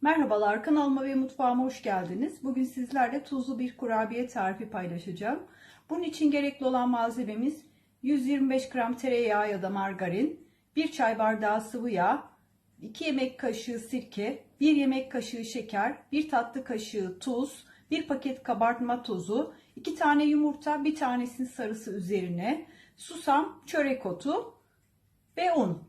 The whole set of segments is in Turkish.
Merhabalar kanalıma ve mutfağıma hoş geldiniz. Bugün sizlerle tuzlu bir kurabiye tarifi paylaşacağım. Bunun için gerekli olan malzememiz 125 gram tereyağı ya da margarin, 1 çay bardağı sıvı yağ, 2 yemek kaşığı sirke, 1 yemek kaşığı şeker, 1 tatlı kaşığı tuz, 1 paket kabartma tozu, 2 tane yumurta, bir tanesinin sarısı üzerine, susam, çörek otu ve un.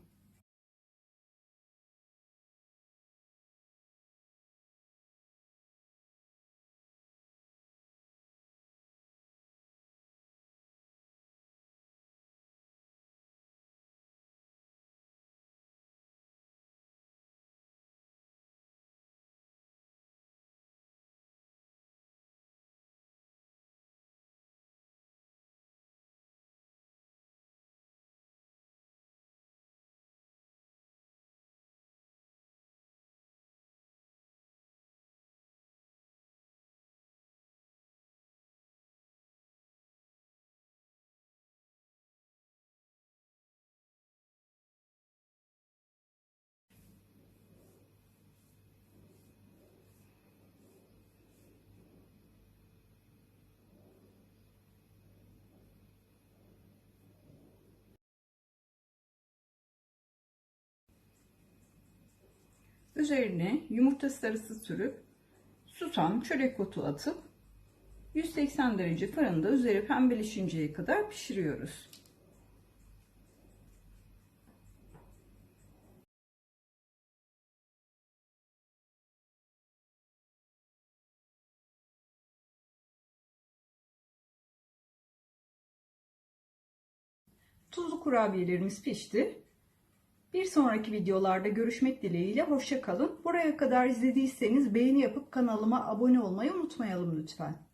Üzerine yumurta sarısı sürüp susam, çörek otu atıp 180 derece fırında üzeri pembeleşinceye kadar pişiriyoruz. Tuzlu kurabiyelerimiz pişti. Bir sonraki videolarda görüşmek dileğiyle hoşça kalın. Buraya kadar izlediyseniz beğeni yapıp kanalıma abone olmayı unutmayalım lütfen.